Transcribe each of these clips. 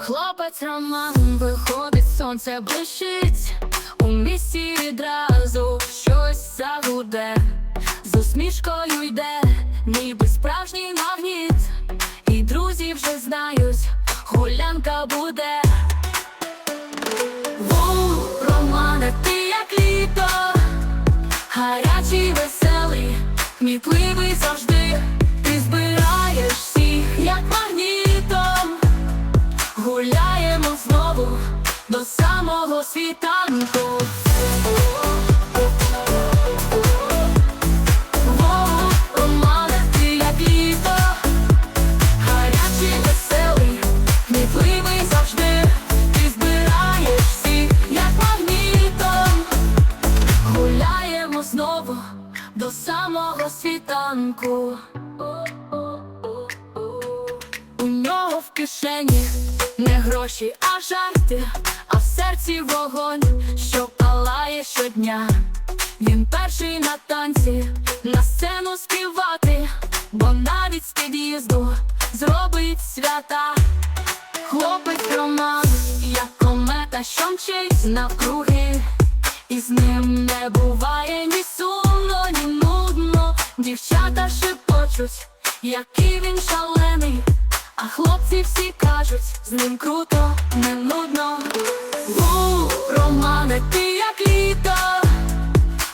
Хлопець Роман виходить, сонце блищить, у місті відразу щось загуде, з усмішкою йде, ніби справжній магніт, і друзі вже знають, гулянка буде. Ти як літо, гарячий, веселий, кмітливий знову до самого світанку. Знову до самого світанку. У нього в кишені не гроші, а жарти, а в серці вогонь, що палає щодня. Він перший на танці, на сцену співати, бо навіть з під'їзду зробить свята. Хлопець Роман, як комета, що мчить навкруги, і з ним не буває ні сумно, ні нудно. Дівчата шепочуть, який він шалений, а хлопці всі кажуть, з ним круто, не нудно. У, Романе, ти як літо,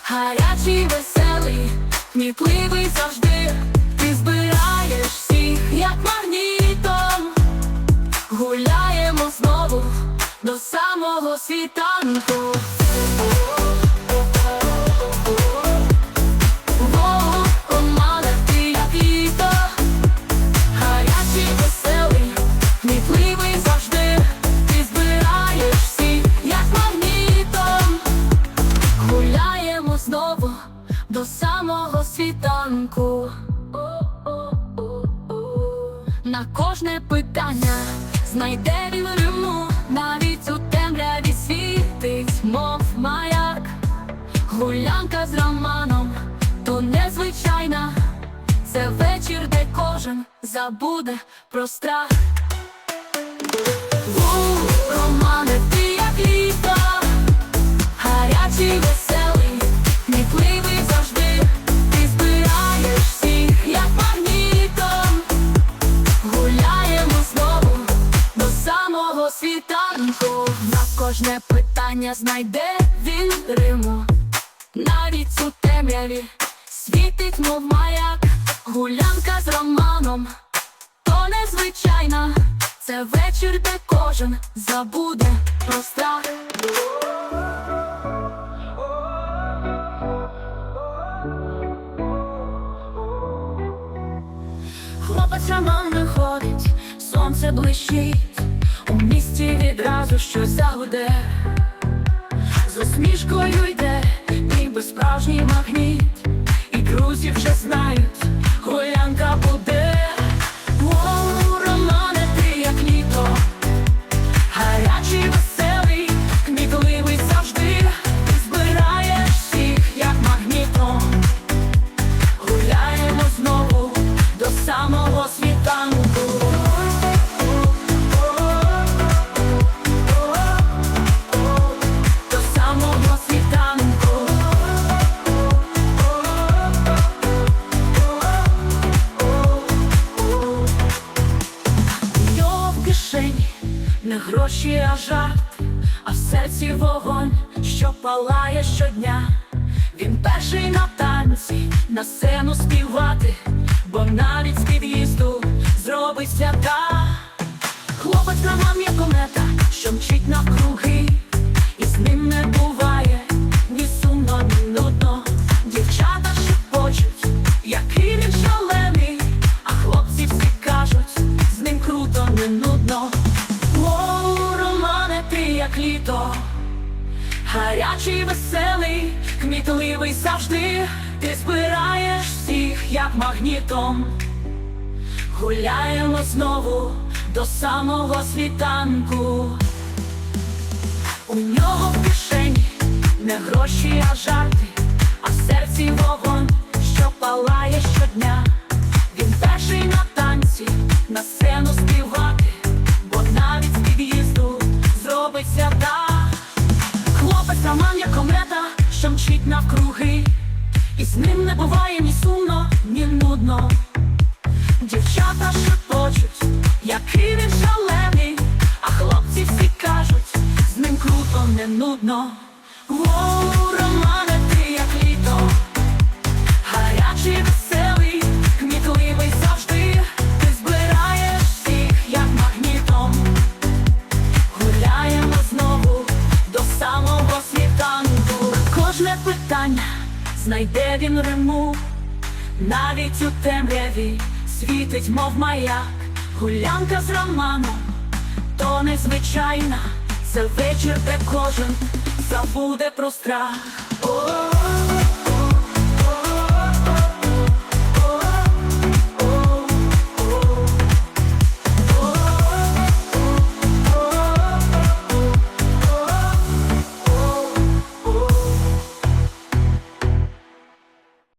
гарячий, веселий, кмітливий завжди, ти збираєш всіх, як магнітом. Гуляємо знову до самого світанку. Знайде він риму, навіть у темряві світить, мов маяк. Гулянка з романом, то незвичайна, це вечір, де кожен забуде про страх. У, Романе, ти як літо, гарячий, веселий, питання знайде він риму. Навіть у темряві світить, мов маяк, гулянка з романом, то незвичайна, це вечір, де кожен забуде про страх. Хлопець Роман виходить, сонце блищить, у місті відразу щось загуде, з усмішкою йде, ніби справжній магніт, і друзі вже знають, гулянка не гроші, а жарт, а в серці вогонь, що палає щодня. Він перший на танці, на сцену співати, бо навіть з під'їзду зробить свята. Хлопець на мам'я комета, що мчить навкруги, і з ним не буває Гарячий, веселий, кмітливий завжди, ти збираєш всіх, як магнітом. Гуляємо знову до самого світанку. У нього в кишені не гроші, а жарти, а в серці вогонь, що палає щодня. Він перший на танці, на сцену сумно, ні нудно. Дівчата шепочуть, який він шалений, а хлопці всі кажуть, з ним круто, не нудно. Воу, Романе, ти як літо, гарячий веселий, кмітливий завжди, ти збираєш всіх, як магнітом. Гуляємо знову до самого світанку. Кожне питання знайде він риму навіть у темряві світить, мов маяк. Гулянка з романом, то незвичайна, це вечір, де кожен забуде про страх.